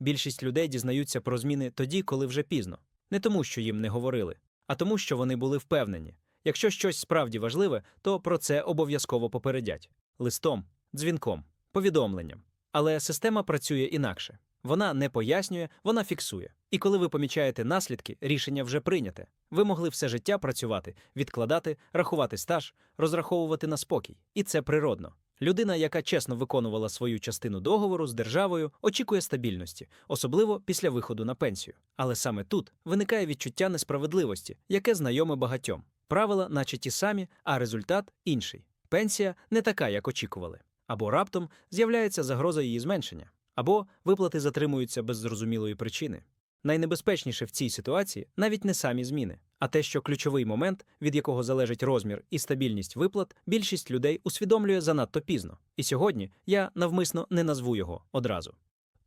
Більшість людей дізнаються про зміни тоді, коли вже пізно. Не тому, що їм не говорили, а тому, що вони були впевнені. Якщо щось справді важливе, то про це обов'язково попередять листом, дзвінком, повідомленням. Але система працює інакше. Вона не пояснює, вона фіксує. І коли ви помічаєте наслідки, рішення вже прийняте. Ви могли все життя працювати, відкладати, рахувати стаж, розраховувати на спокій. І це природно. Людина, яка чесно виконувала свою частину договору з державою, очікує стабільності, особливо після виходу на пенсію. Але саме тут виникає відчуття несправедливості, яке знайоме багатьом. Правила, наче ті самі, а результат інший. Пенсія не така, як очікували. Або раптом з'являється загроза її зменшення, або виплати затримуються без зрозумілої причини. Найнебезпечніше в цій ситуації навіть не самі зміни, а те, що ключовий момент, від якого залежить розмір і стабільність виплат, більшість людей усвідомлює занадто пізно. І сьогодні я навмисно не назву його одразу.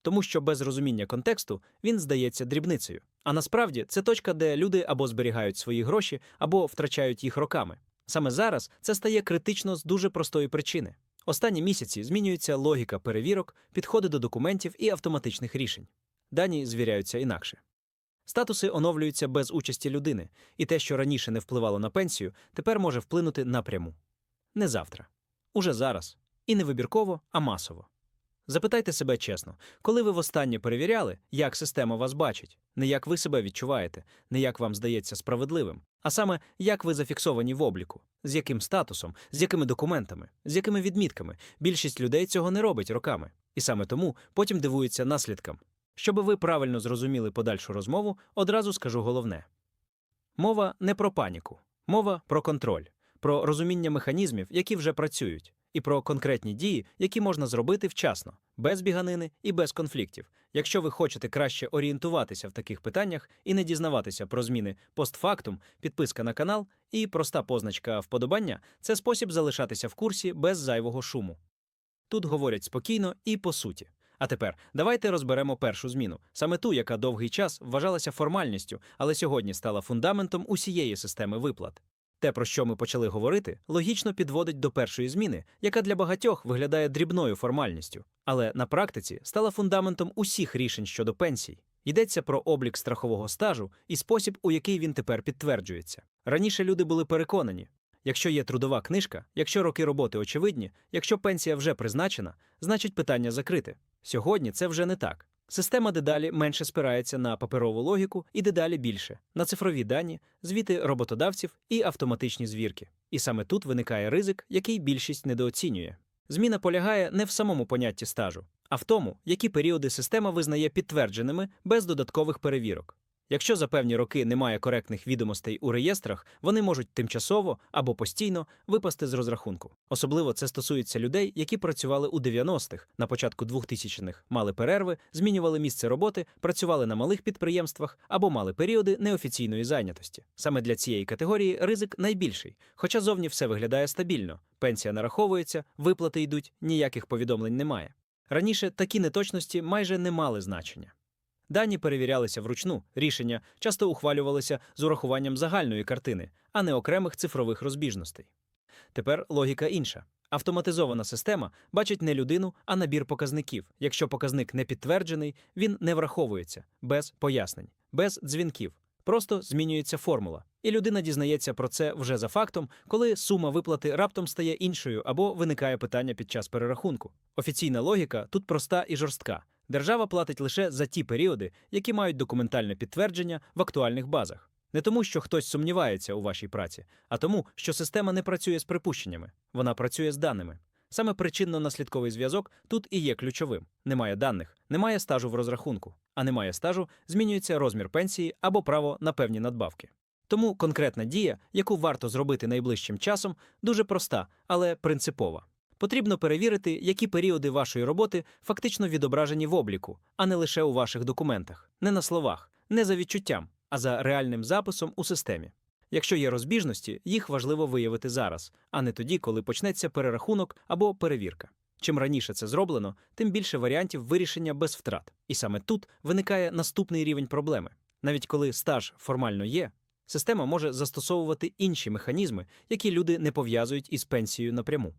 Тому що без розуміння контексту він здається дрібницею. А насправді це точка, де люди або зберігають свої гроші, або втрачають їх роками. Саме зараз це стає критично з дуже простої причини. Останні місяці змінюється логіка перевірок, підходи до документів і автоматичних рішень. Дані звіряються інакше. Статуси оновлюються без участі людини, і те, що раніше не впливало на пенсію, тепер може вплинути напряму. Не завтра. Уже зараз. І не вибірково, а масово. Запитайте себе чесно, коли ви востаннє перевіряли, як система вас бачить, не як ви себе відчуваєте, не як вам здається справедливим, а саме як ви зафіксовані в обліку, з яким статусом, з якими документами, з якими відмітками. Більшість людей цього не робить роками. І саме тому потім дивуються наслідкам. Щоб ви правильно зрозуміли подальшу розмову, одразу скажу головне: мова не про паніку, мова про контроль, про розуміння механізмів, які вже працюють, і про конкретні дії, які можна зробити вчасно, без біганини і без конфліктів. Якщо ви хочете краще орієнтуватися в таких питаннях і не дізнаватися про зміни постфактум, підписка на канал і проста позначка вподобання це спосіб залишатися в курсі без зайвого шуму. Тут говорять спокійно і по суті. А тепер давайте розберемо першу зміну, саме ту, яка довгий час вважалася формальністю, але сьогодні стала фундаментом усієї системи виплат. Те, про що ми почали говорити, логічно підводить до першої зміни, яка для багатьох виглядає дрібною формальністю, але на практиці стала фундаментом усіх рішень щодо пенсій. Йдеться про облік страхового стажу і спосіб, у який він тепер підтверджується. Раніше люди були переконані, якщо є трудова книжка, якщо роки роботи очевидні, якщо пенсія вже призначена, значить питання закрите. Сьогодні це вже не так. Система дедалі менше спирається на паперову логіку і дедалі більше на цифрові дані, звіти роботодавців і автоматичні звірки. І саме тут виникає ризик, який більшість недооцінює. Зміна полягає не в самому понятті стажу, а в тому, які періоди система визнає підтвердженими без додаткових перевірок. Якщо за певні роки немає коректних відомостей у реєстрах, вони можуть тимчасово або постійно випасти з розрахунку. Особливо це стосується людей, які працювали у 90-х, на початку 2000-х, мали перерви, змінювали місце роботи, працювали на малих підприємствах або мали періоди неофіційної зайнятості. Саме для цієї категорії ризик найбільший, хоча зовні все виглядає стабільно. Пенсія нараховується, виплати йдуть, ніяких повідомлень немає. Раніше такі неточності майже не мали значення. Дані перевірялися вручну, рішення часто ухвалювалися з урахуванням загальної картини, а не окремих цифрових розбіжностей. Тепер логіка інша. Автоматизована система бачить не людину, а набір показників. Якщо показник не підтверджений, він не враховується без пояснень, без дзвінків. Просто змінюється формула, і людина дізнається про це вже за фактом, коли сума виплати раптом стає іншою або виникає питання під час перерахунку. Офіційна логіка тут проста і жорстка. Держава платить лише за ті періоди, які мають документальне підтвердження в актуальних базах. Не тому, що хтось сумнівається у вашій праці, а тому, що система не працює з припущеннями, вона працює з даними. Саме причинно-наслідковий зв'язок тут і є ключовим. Немає даних, немає стажу в розрахунку, а немає стажу, змінюється розмір пенсії або право на певні надбавки. Тому конкретна дія, яку варто зробити найближчим часом, дуже проста, але принципова. Потрібно перевірити, які періоди вашої роботи фактично відображені в обліку, а не лише у ваших документах, не на словах, не за відчуттям, а за реальним записом у системі. Якщо є розбіжності, їх важливо виявити зараз, а не тоді, коли почнеться перерахунок або перевірка. Чим раніше це зроблено, тим більше варіантів вирішення без втрат. І саме тут виникає наступний рівень проблеми. Навіть коли стаж формально є, система може застосовувати інші механізми, які люди не пов'язують із пенсією напряму.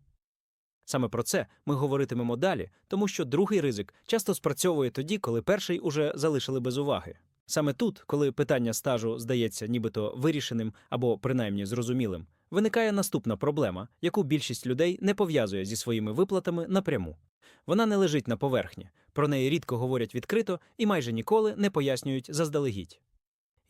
Саме про це ми говоритимемо далі, тому що другий ризик часто спрацьовує тоді, коли перший уже залишили без уваги. Саме тут, коли питання стажу здається нібито вирішеним або принаймні зрозумілим, виникає наступна проблема, яку більшість людей не пов'язує зі своїми виплатами напряму. Вона не лежить на поверхні, про неї рідко говорять відкрито і майже ніколи не пояснюють заздалегідь.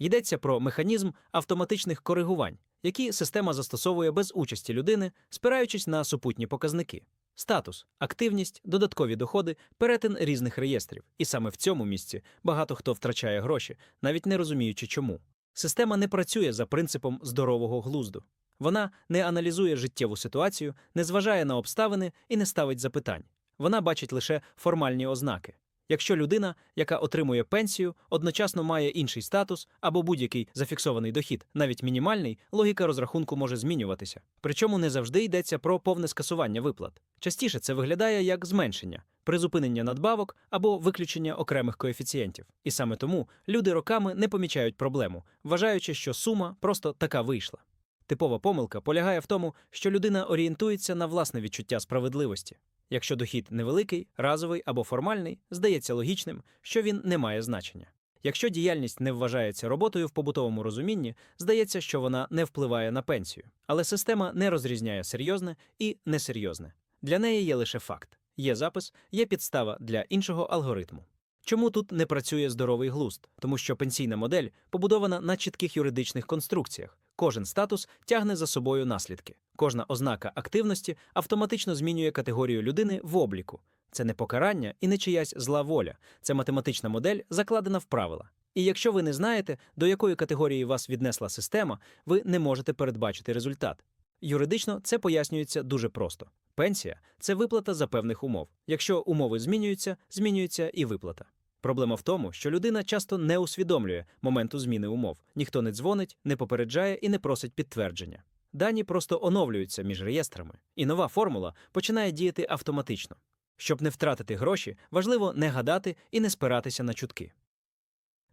Йдеться про механізм автоматичних коригувань, які система застосовує без участі людини, спираючись на супутні показники. Статус, активність, додаткові доходи, перетин різних реєстрів. І саме в цьому місці багато хто втрачає гроші, навіть не розуміючи чому. Система не працює за принципом здорового глузду. Вона не аналізує життєву ситуацію, не зважає на обставини і не ставить запитань. Вона бачить лише формальні ознаки. Якщо людина, яка отримує пенсію, одночасно має інший статус або будь-який зафіксований дохід, навіть мінімальний, логіка розрахунку може змінюватися. Причому не завжди йдеться про повне скасування виплат. Частіше це виглядає як зменшення, призупинення надбавок або виключення окремих коефіцієнтів. І саме тому люди роками не помічають проблему, вважаючи, що сума просто така вийшла. Типова помилка полягає в тому, що людина орієнтується на власне відчуття справедливості. Якщо дохід невеликий, разовий або формальний, здається логічним, що він не має значення. Якщо діяльність не вважається роботою в побутовому розумінні, здається, що вона не впливає на пенсію. Але система не розрізняє серйозне і несерйозне. Для неї є лише факт: є запис, є підстава для іншого алгоритму. Чому тут не працює здоровий глузд? Тому що пенсійна модель побудована на чітких юридичних конструкціях. Кожен статус тягне за собою наслідки. Кожна ознака активності автоматично змінює категорію людини в обліку. Це не покарання і не чиясь зла воля. Це математична модель, закладена в правила. І якщо ви не знаєте, до якої категорії вас віднесла система, ви не можете передбачити результат. Юридично це пояснюється дуже просто. Пенсія це виплата за певних умов. Якщо умови змінюються, змінюється і виплата. Проблема в тому, що людина часто не усвідомлює моменту зміни умов. Ніхто не дзвонить, не попереджає і не просить підтвердження. Дані просто оновлюються між реєстрами, і нова формула починає діяти автоматично. Щоб не втратити гроші, важливо не гадати і не спиратися на чутки.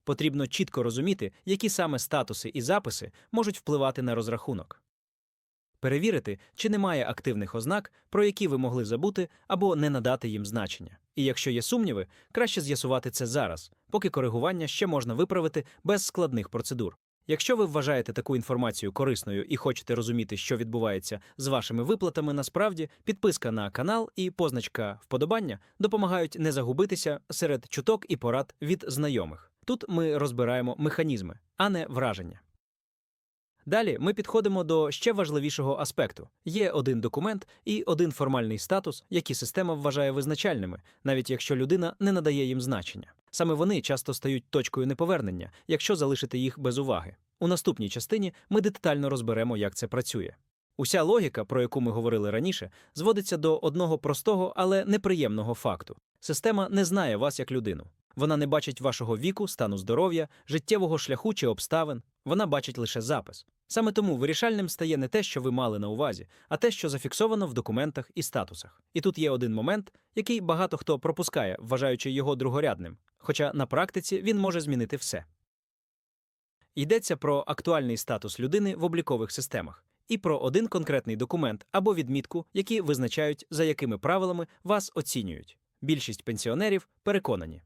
Потрібно чітко розуміти, які саме статуси і записи можуть впливати на розрахунок. Перевірити, чи немає активних ознак, про які ви могли забути або не надати їм значення. І якщо є сумніви, краще з'ясувати це зараз, поки коригування ще можна виправити без складних процедур. Якщо ви вважаєте таку інформацію корисною і хочете розуміти, що відбувається з вашими виплатами, насправді підписка на канал і позначка вподобання допомагають не загубитися серед чуток і порад від знайомих. Тут ми розбираємо механізми, а не враження. Далі ми підходимо до ще важливішого аспекту: є один документ і один формальний статус, які система вважає визначальними, навіть якщо людина не надає їм значення. Саме вони часто стають точкою неповернення, якщо залишити їх без уваги. У наступній частині ми детально розберемо, як це працює. Уся логіка, про яку ми говорили раніше, зводиться до одного простого, але неприємного факту: система не знає вас як людину. Вона не бачить вашого віку, стану здоров'я, життєвого шляху чи обставин. Вона бачить лише запис. Саме тому вирішальним стає не те, що ви мали на увазі, а те, що зафіксовано в документах і статусах. І тут є один момент, який багато хто пропускає, вважаючи його другорядним, хоча на практиці він може змінити все. Йдеться про актуальний статус людини в облікових системах і про один конкретний документ або відмітку, які визначають, за якими правилами вас оцінюють. Більшість пенсіонерів переконані.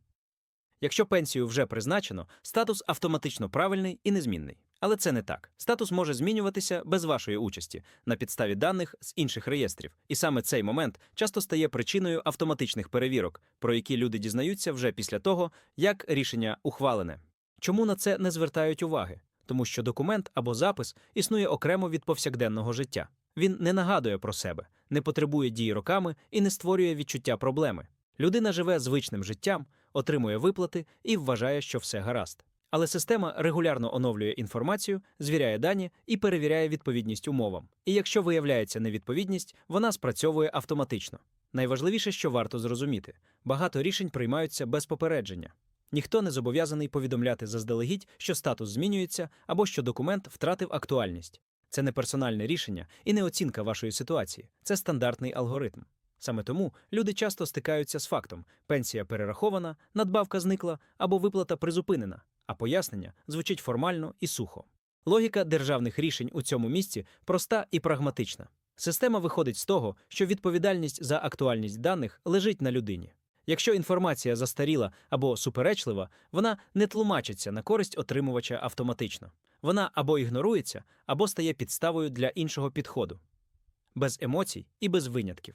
Якщо пенсію вже призначено, статус автоматично правильний і незмінний. Але це не так. Статус може змінюватися без вашої участі на підставі даних з інших реєстрів. І саме цей момент часто стає причиною автоматичних перевірок, про які люди дізнаються вже після того, як рішення ухвалене. Чому на це не звертають уваги? Тому що документ або запис існує окремо від повсякденного життя. Він не нагадує про себе, не потребує дії роками і не створює відчуття проблеми. Людина живе звичним життям, отримує виплати і вважає, що все гаразд. Але система регулярно оновлює інформацію, звіряє дані і перевіряє відповідність умовам. І якщо виявляється невідповідність, вона спрацьовує автоматично. Найважливіше, що варто зрозуміти, багато рішень приймаються без попередження. Ніхто не зобов'язаний повідомляти заздалегідь, що статус змінюється або що документ втратив актуальність. Це не персональне рішення і не оцінка вашої ситуації, це стандартний алгоритм. Саме тому люди часто стикаються з фактом: пенсія перерахована, надбавка зникла або виплата призупинена, а пояснення звучить формально і сухо. Логіка державних рішень у цьому місці проста і прагматична. Система виходить з того, що відповідальність за актуальність даних лежить на людині. Якщо інформація застаріла або суперечлива, вона не тлумачиться на користь отримувача автоматично. Вона або ігнорується, або стає підставою для іншого підходу. Без емоцій і без винятків.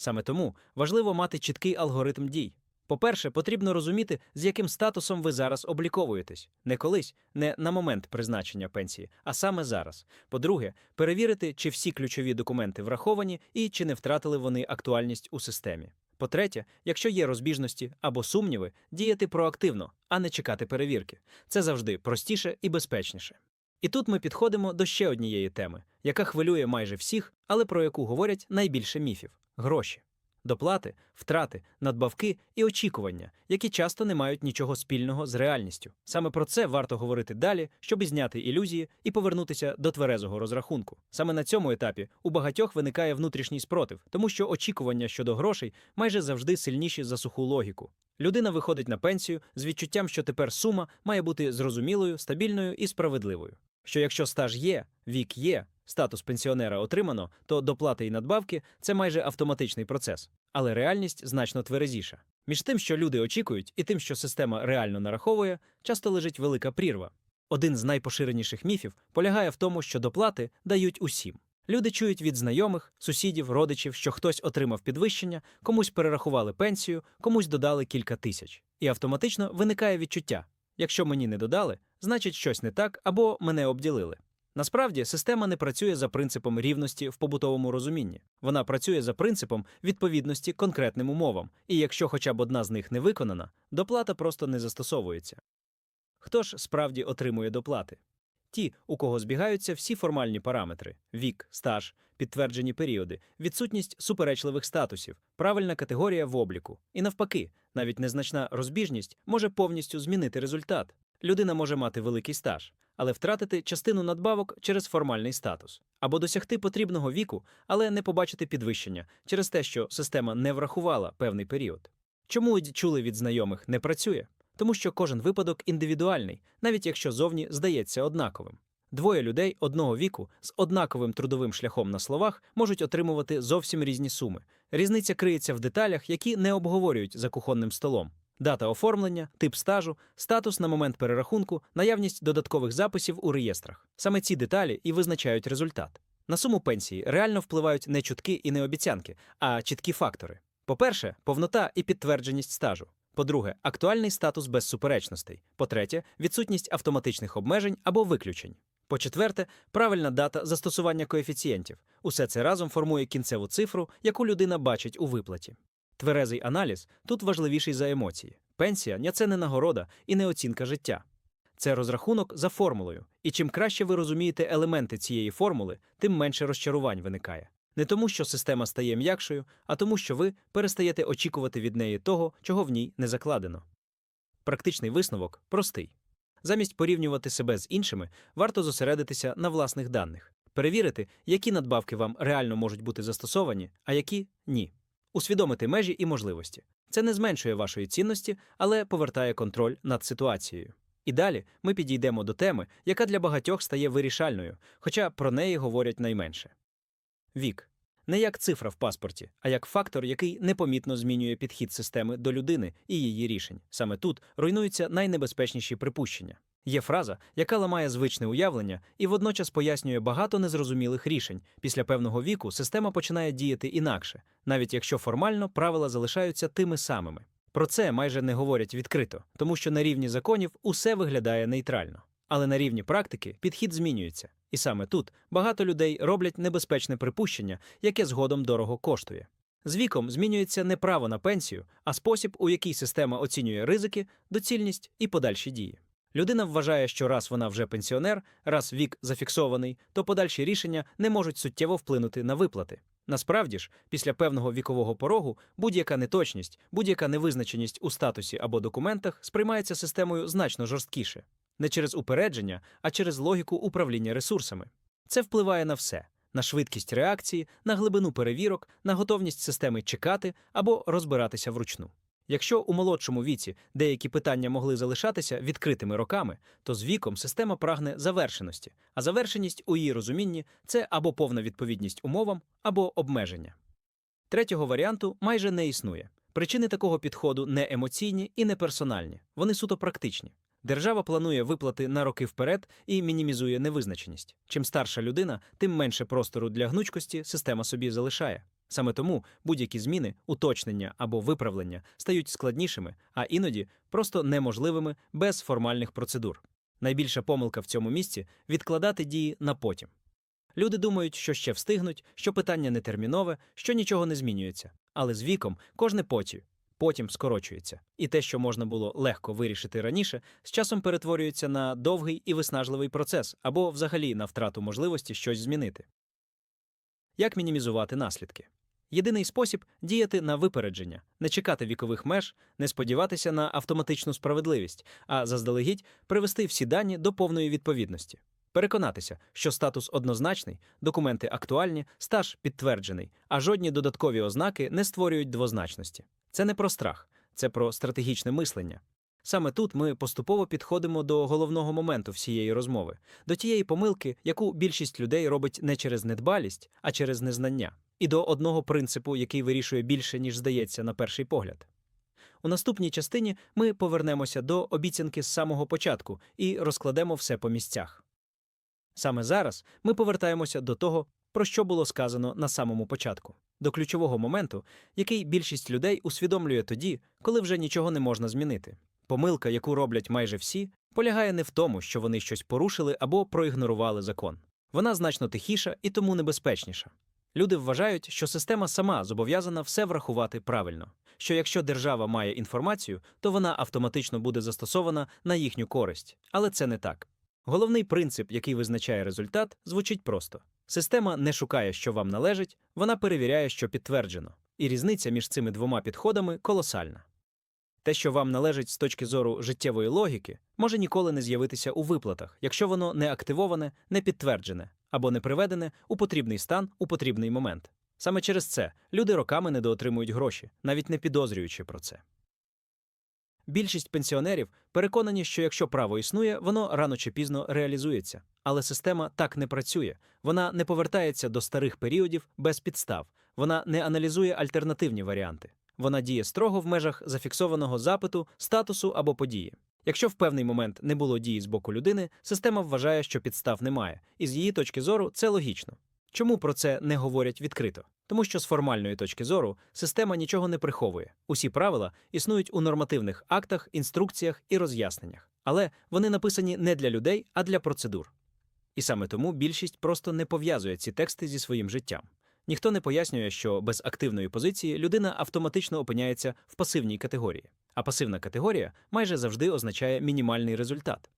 Саме тому важливо мати чіткий алгоритм дій. По-перше, потрібно розуміти, з яким статусом ви зараз обліковуєтесь. Не колись, не на момент призначення пенсії, а саме зараз. По-друге, перевірити, чи всі ключові документи враховані і чи не втратили вони актуальність у системі. По-третє, якщо є розбіжності або сумніви, діяти проактивно, а не чекати перевірки. Це завжди простіше і безпечніше. І тут ми підходимо до ще однієї теми, яка хвилює майже всіх, але про яку говорять найбільше міфів гроші. Доплати, втрати, надбавки і очікування, які часто не мають нічого спільного з реальністю. Саме про це варто говорити далі, щоб зняти ілюзії і повернутися до тверезого розрахунку. Саме на цьому етапі у багатьох виникає внутрішній спротив, тому що очікування щодо грошей майже завжди сильніші за суху логіку. Людина виходить на пенсію з відчуттям, що тепер сума має бути зрозумілою, стабільною і справедливою. Що якщо стаж є, вік є, статус пенсіонера отримано, то доплати і надбавки це майже автоматичний процес. Але реальність значно тверезіша. Між тим, що люди очікують, і тим, що система реально нараховує, часто лежить велика прірва. Один з найпоширеніших міфів полягає в тому, що доплати дають усім. Люди чують від знайомих, сусідів, родичів, що хтось отримав підвищення, комусь перерахували пенсію, комусь додали кілька тисяч. І автоматично виникає відчуття: якщо мені не додали, значить щось не так або мене обділили. Насправді, система не працює за принципом рівності в побутовому розумінні. Вона працює за принципом відповідності конкретним умовам, і якщо хоча б одна з них не виконана, доплата просто не застосовується. Хто ж справді отримує доплати? Ті, у кого збігаються всі формальні параметри: вік, стаж, підтверджені періоди, відсутність суперечливих статусів, правильна категорія в обліку. І навпаки, навіть незначна розбіжність може повністю змінити результат. Людина може мати великий стаж, але втратити частину надбавок через формальний статус, або досягти потрібного віку, але не побачити підвищення через те, що система не врахувала певний період. Чому чули від знайомих не працює? Тому що кожен випадок індивідуальний, навіть якщо зовні здається однаковим. Двоє людей одного віку з однаковим трудовим шляхом на словах можуть отримувати зовсім різні суми. Різниця криється в деталях, які не обговорюють за кухонним столом. Дата оформлення, тип стажу, статус на момент перерахунку, наявність додаткових записів у реєстрах. Саме ці деталі і визначають результат. На суму пенсії реально впливають не чутки і не обіцянки, а чіткі фактори. По-перше, повнота і підтвердженість стажу. По-друге, актуальний статус без суперечностей. По-третє, відсутність автоматичних обмежень або виключень. По-четверте, правильна дата застосування коефіцієнтів. Усе це разом формує кінцеву цифру, яку людина бачить у виплаті. Тверезий аналіз тут важливіший за емоції. Пенсія це не нагорода і не оцінка життя. Це розрахунок за формулою. І чим краще ви розумієте елементи цієї формули, тим менше розчарувань виникає. Не тому, що система стає м'якшою, а тому, що ви перестаєте очікувати від неї того, чого в ній не закладено. Практичний висновок простий. Замість порівнювати себе з іншими, варто зосередитися на власних даних, перевірити, які надбавки вам реально можуть бути застосовані, а які ні. Усвідомити межі і можливості. Це не зменшує вашої цінності, але повертає контроль над ситуацією. І далі ми підійдемо до теми, яка для багатьох стає вирішальною, хоча про неї говорять найменше. Вік не як цифра в паспорті, а як фактор, який непомітно змінює підхід системи до людини і її рішень. Саме тут руйнуються найнебезпечніші припущення. Є фраза, яка ламає звичне уявлення і водночас пояснює багато незрозумілих рішень. Після певного віку система починає діяти інакше, навіть якщо формально правила залишаються тими самими. Про це майже не говорять відкрито, тому що на рівні законів усе виглядає нейтрально. Але на рівні практики підхід змінюється. І саме тут багато людей роблять небезпечне припущення, яке згодом дорого коштує. З віком змінюється не право на пенсію, а спосіб, у який система оцінює ризики, доцільність і подальші дії. Людина вважає, що раз вона вже пенсіонер, раз вік зафіксований, то подальші рішення не можуть суттєво вплинути на виплати. Насправді ж, після певного вікового порогу будь-яка неточність, будь-яка невизначеність у статусі або документах сприймається системою значно жорсткіше, не через упередження, а через логіку управління ресурсами. Це впливає на все: на швидкість реакції, на глибину перевірок, на готовність системи чекати або розбиратися вручну. Якщо у молодшому віці деякі питання могли залишатися відкритими роками, то з віком система прагне завершеності, а завершеність у її розумінні це або повна відповідність умовам, або обмеження. Третього варіанту майже не існує. Причини такого підходу не емоційні і не персональні, вони суто практичні. Держава планує виплати на роки вперед і мінімізує невизначеність. Чим старша людина, тим менше простору для гнучкості система собі залишає. Саме тому будь-які зміни, уточнення або виправлення стають складнішими, а іноді просто неможливими без формальних процедур. Найбільша помилка в цьому місці відкладати дії на потім. Люди думають, що ще встигнуть, що питання не термінове, що нічого не змінюється. Але з віком кожне потім, потім скорочується. І те, що можна було легко вирішити раніше, з часом перетворюється на довгий і виснажливий процес або взагалі на втрату можливості щось змінити. Як мінімізувати наслідки? Єдиний спосіб діяти на випередження, не чекати вікових меж, не сподіватися на автоматичну справедливість, а заздалегідь привести всі дані до повної відповідності. Переконатися, що статус однозначний, документи актуальні, стаж підтверджений, а жодні додаткові ознаки не створюють двозначності. Це не про страх, це про стратегічне мислення. Саме тут ми поступово підходимо до головного моменту всієї розмови, до тієї помилки, яку більшість людей робить не через недбалість, а через незнання, і до одного принципу, який вирішує більше, ніж здається на перший погляд. У наступній частині ми повернемося до обіцянки з самого початку і розкладемо все по місцях. Саме зараз ми повертаємося до того, про що було сказано на самому початку, до ключового моменту, який більшість людей усвідомлює тоді, коли вже нічого не можна змінити. Помилка, яку роблять майже всі, полягає не в тому, що вони щось порушили або проігнорували закон. Вона значно тихіша і тому небезпечніша. Люди вважають, що система сама зобов'язана все врахувати правильно, що якщо держава має інформацію, то вона автоматично буде застосована на їхню користь. Але це не так. Головний принцип, який визначає результат, звучить просто: система не шукає, що вам належить, вона перевіряє, що підтверджено. І різниця між цими двома підходами колосальна. Те, що вам належить з точки зору життєвої логіки, може ніколи не з'явитися у виплатах, якщо воно не активоване, не підтверджене або не приведене у потрібний стан у потрібний момент. Саме через це люди роками недоотримують гроші, навіть не підозрюючи про це. Більшість пенсіонерів переконані, що якщо право існує, воно рано чи пізно реалізується. Але система так не працює. Вона не повертається до старих періодів без підстав, вона не аналізує альтернативні варіанти. Вона діє строго в межах зафіксованого запиту, статусу або події. Якщо в певний момент не було дії з боку людини, система вважає, що підстав немає, і з її точки зору це логічно. Чому про це не говорять відкрито? Тому що з формальної точки зору система нічого не приховує. Усі правила існують у нормативних актах, інструкціях і роз'ясненнях, але вони написані не для людей, а для процедур. І саме тому більшість просто не пов'язує ці тексти зі своїм життям. Ніхто не пояснює, що без активної позиції людина автоматично опиняється в пасивній категорії, а пасивна категорія майже завжди означає мінімальний результат.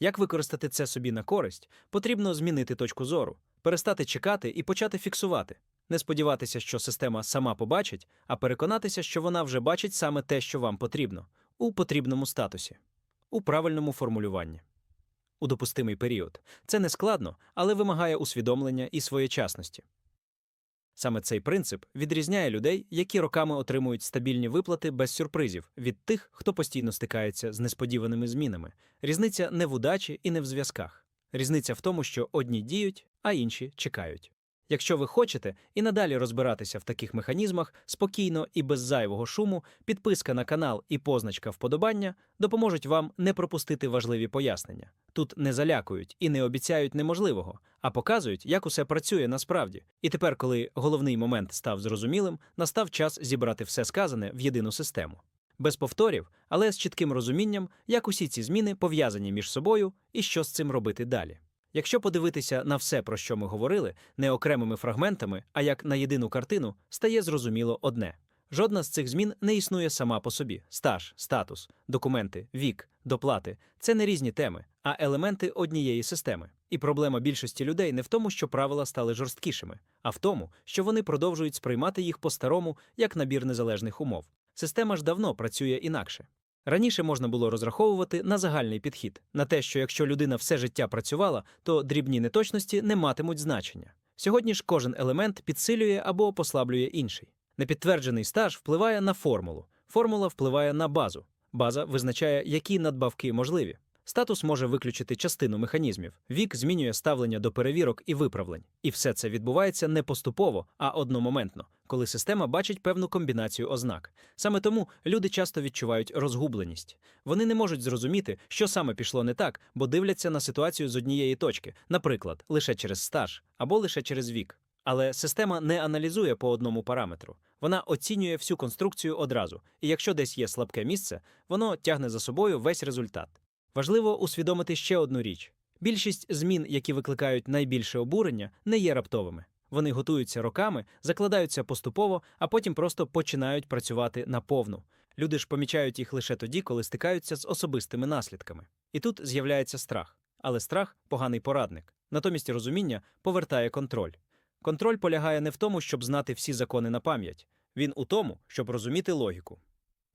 Як використати це собі на користь, потрібно змінити точку зору, перестати чекати і почати фіксувати, не сподіватися, що система сама побачить, а переконатися, що вона вже бачить саме те, що вам потрібно, у потрібному статусі, у правильному формулюванні. У допустимий період. Це не складно, але вимагає усвідомлення і своєчасності. Саме цей принцип відрізняє людей, які роками отримують стабільні виплати без сюрпризів, від тих, хто постійно стикається з несподіваними змінами. Різниця не в удачі і не в зв'язках. Різниця в тому, що одні діють, а інші чекають. Якщо ви хочете і надалі розбиратися в таких механізмах спокійно і без зайвого шуму, підписка на канал і позначка вподобання допоможуть вам не пропустити важливі пояснення. Тут не залякують і не обіцяють неможливого, а показують, як усе працює насправді. І тепер, коли головний момент став зрозумілим, настав час зібрати все сказане в єдину систему. Без повторів, але з чітким розумінням, як усі ці зміни пов'язані між собою і що з цим робити далі. Якщо подивитися на все, про що ми говорили, не окремими фрагментами, а як на єдину картину, стає зрозуміло одне. Жодна з цих змін не існує сама по собі: стаж, статус, документи, вік, доплати це не різні теми, а елементи однієї системи. І проблема більшості людей не в тому, що правила стали жорсткішими, а в тому, що вони продовжують сприймати їх по-старому як набір незалежних умов. Система ж давно працює інакше. Раніше можна було розраховувати на загальний підхід, на те, що якщо людина все життя працювала, то дрібні неточності не матимуть значення. Сьогодні ж кожен елемент підсилює або послаблює інший. Непідтверджений стаж впливає на формулу. формула впливає на базу. База визначає, які надбавки можливі. Статус може виключити частину механізмів. Вік змінює ставлення до перевірок і виправлень. І все це відбувається не поступово, а одномоментно, коли система бачить певну комбінацію ознак. Саме тому люди часто відчувають розгубленість. Вони не можуть зрозуміти, що саме пішло не так, бо дивляться на ситуацію з однієї точки, наприклад, лише через стаж або лише через вік. Але система не аналізує по одному параметру. Вона оцінює всю конструкцію одразу, і якщо десь є слабке місце, воно тягне за собою весь результат. Важливо усвідомити ще одну річ: більшість змін, які викликають найбільше обурення, не є раптовими. Вони готуються роками, закладаються поступово, а потім просто починають працювати наповну. Люди ж помічають їх лише тоді, коли стикаються з особистими наслідками. І тут з'являється страх. Але страх поганий порадник. Натомість розуміння повертає контроль. Контроль полягає не в тому, щоб знати всі закони на пам'ять, він у тому, щоб розуміти логіку.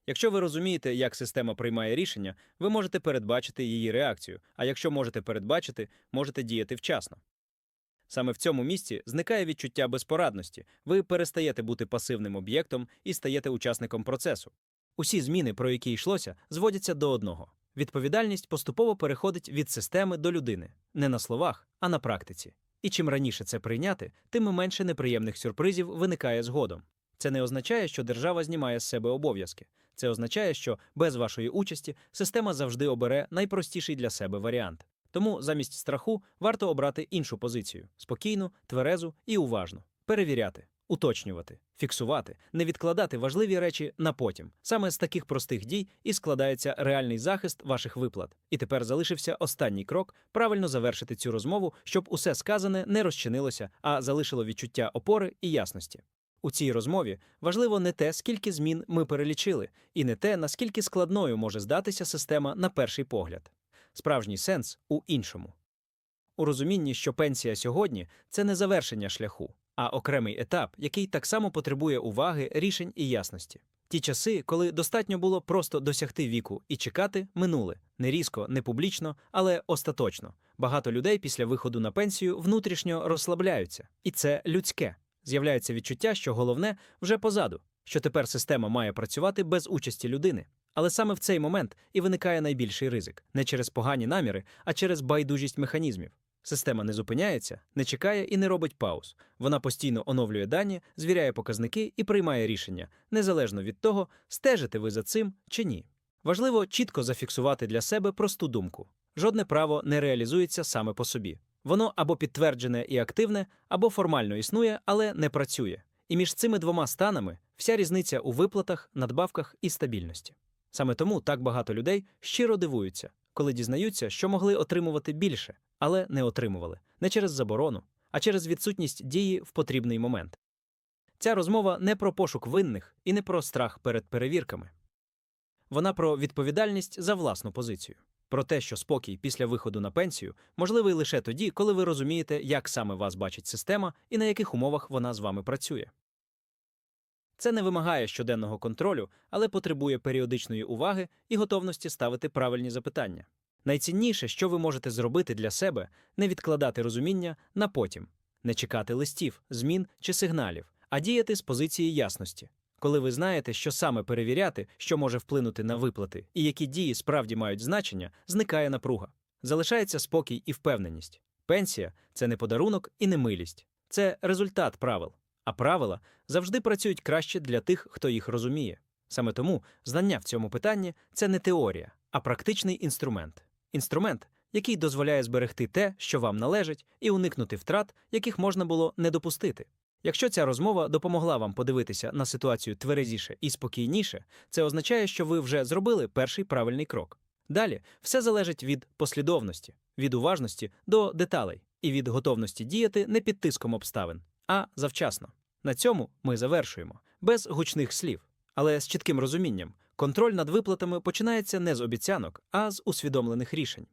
Якщо ви розумієте, як система приймає рішення, ви можете передбачити її реакцію, а якщо можете передбачити, можете діяти вчасно. Саме в цьому місці зникає відчуття безпорадності, ви перестаєте бути пасивним об'єктом і стаєте учасником процесу. Усі зміни, про які йшлося, зводяться до одного. Відповідальність поступово переходить від системи до людини, не на словах, а на практиці. І чим раніше це прийняти, тим менше неприємних сюрпризів виникає згодом. Це не означає, що держава знімає з себе обов'язки. Це означає, що без вашої участі система завжди обере найпростіший для себе варіант. Тому замість страху варто обрати іншу позицію спокійну, тверезу і уважну, перевіряти, уточнювати, фіксувати, не відкладати важливі речі на потім. Саме з таких простих дій і складається реальний захист ваших виплат. І тепер залишився останній крок правильно завершити цю розмову, щоб усе сказане не розчинилося, а залишило відчуття опори і ясності. У цій розмові важливо не те, скільки змін ми перелічили, і не те, наскільки складною може здатися система на перший погляд. Справжній сенс у іншому. У розумінні, що пенсія сьогодні це не завершення шляху, а окремий етап, який так само потребує уваги, рішень і ясності. Ті часи, коли достатньо було просто досягти віку і чекати, минули не різко, не публічно, але остаточно. Багато людей після виходу на пенсію внутрішньо розслабляються, і це людське. З'являється відчуття, що головне вже позаду, що тепер система має працювати без участі людини. Але саме в цей момент і виникає найбільший ризик не через погані наміри, а через байдужість механізмів. Система не зупиняється, не чекає і не робить пауз. Вона постійно оновлює дані, звіряє показники і приймає рішення, незалежно від того, стежите ви за цим чи ні. Важливо чітко зафіксувати для себе просту думку: жодне право не реалізується саме по собі. Воно або підтверджене і активне, або формально існує, але не працює. І між цими двома станами вся різниця у виплатах, надбавках і стабільності. Саме тому так багато людей щиро дивуються, коли дізнаються, що могли отримувати більше, але не отримували не через заборону, а через відсутність дії в потрібний момент. Ця розмова не про пошук винних і не про страх перед перевірками. Вона про відповідальність за власну позицію, про те, що спокій після виходу на пенсію можливий лише тоді, коли ви розумієте, як саме вас бачить система і на яких умовах вона з вами працює. Це не вимагає щоденного контролю, але потребує періодичної уваги і готовності ставити правильні запитання. Найцінніше, що ви можете зробити для себе, не відкладати розуміння на потім, не чекати листів, змін чи сигналів, а діяти з позиції ясності. Коли ви знаєте, що саме перевіряти, що може вплинути на виплати, і які дії справді мають значення, зникає напруга. Залишається спокій і впевненість. Пенсія це не подарунок і не милість, це результат правил. А правила завжди працюють краще для тих, хто їх розуміє. Саме тому знання в цьому питанні це не теорія, а практичний інструмент. Інструмент, який дозволяє зберегти те, що вам належить, і уникнути втрат, яких можна було не допустити. Якщо ця розмова допомогла вам подивитися на ситуацію тверезіше і спокійніше, це означає, що ви вже зробили перший правильний крок. Далі все залежить від послідовності, від уважності до деталей і від готовності діяти не під тиском обставин, а завчасно. На цьому ми завершуємо без гучних слів, але з чітким розумінням. Контроль над виплатами починається не з обіцянок, а з усвідомлених рішень.